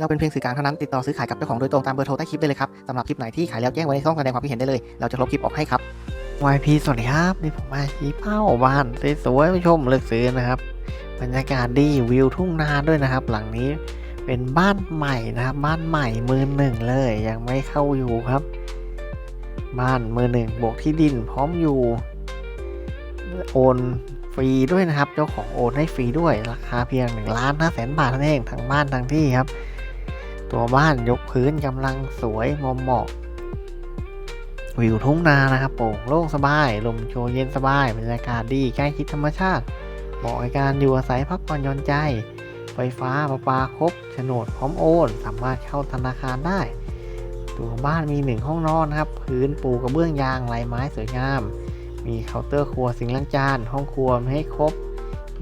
เราเป็นเพียงสื่อกลางเท่านั้นติดต่อซื้อขายกับเจ้าของโดยตรงตามเบอร์โทรใต้คลิปได้เลยครับสำหรับคลิปไหนที่ขายแล้วแจ้งไว้ในช่องแสดงความคิดเห็นได้เลย เราจะลบคลิปออกให้ครับ YP สวัสดีครับนี่ผมมาชี้เป้าบ้านสวยๆผู้ชมเลือกซื้อนะครับ บรรยากาศดีวิวทุ่งนาด้วยนะครับ หลังนี้เป็นบ้านใหม่นะครับ บ้านใหม่มือหนึ่งเลย ยังไม่เข้าอยู่ครับ บ้านมือหนึ่งบวกที่ดินพร้อมอยู่ โอนฟรีด้วยนะครับ เจ้าของโอนให้ฟรีด้วยราคาเพียง1ล้าน5แสนบาทเท่านั้นเองทั้งบ้านทั้งที่ครับ ตัวบ้านยกพื้นกำลังสวยมอมเหมาะวิวทุ่งนานะครับโปร่งโล่งสบาย ลมโชยเย็นสบายบรรยากาศดีใกล้ชิดธรรมชาติ เหมาะในการอยู่อาศัยพักผ่อนหย่อนใจ ไฟฟ้าประปาครบโฉนดพร้อมโอน สามารถเข้าธนาคารได้ ตัวบ้านมีหนึ่งห้องนอนนะครับ พื้นปูกระเบื้องยางลายไม้สวยงาม มีเคาน์เตอร์ครัวสิงล้างจาน ห้องครัวให้ครบ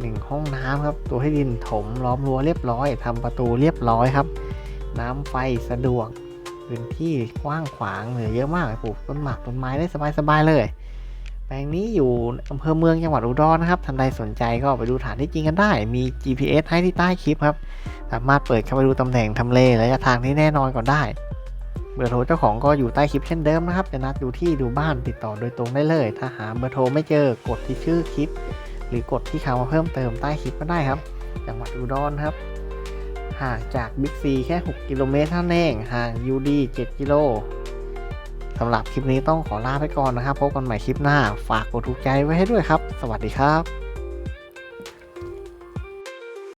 หนึ่งห้องน้ำครับ ตัวให้ดินถมล้อมรั้วเรียบร้อยทำประตูเรียบร้อยครับ น้ำไฟสะดวกพื้นที่กว้างขวางเหลือเยอะมากปลูกต้นหมากต้นไม้ได้สบายๆเลย แปลงนี้อยู่อำเภอเมืองจังหวัดอุดรนะครับท่านใดสนใจก็ไปดูฐานที่จริงกันได้ มี GPS ให้ที่ใต้คลิปครับ สามารถเปิดเข้าไปดูตำแหน่งทำเลและระยะทางที่แน่นอนก่อนได้เบอร์โทรเจ้าของก็อยู่ใต้คลิปเช่นเดิมนะครับ จะนัดดูที่ดูบ้านติดต่อโดยตรงได้เลย ถ้าหาเบอร์โทรไม่เจอกดที่ชื่อคลิป หรือกดที่คำว่าเพิ่มเติมใต้คลิปก็ได้ครับ จังหวัดอุดรครับ ห่างจากบิ๊กซีแค่ 6 กิโลเมตรเท่านั้นเองห่างยูดี7กิโลสำหรับคลิปนี้ต้องขอลาไปก่อนนะครับ พบกันใหม่คลิปหน้า ฝากกดถูกใจไว้ให้ด้วยครับ สวัสดีครับ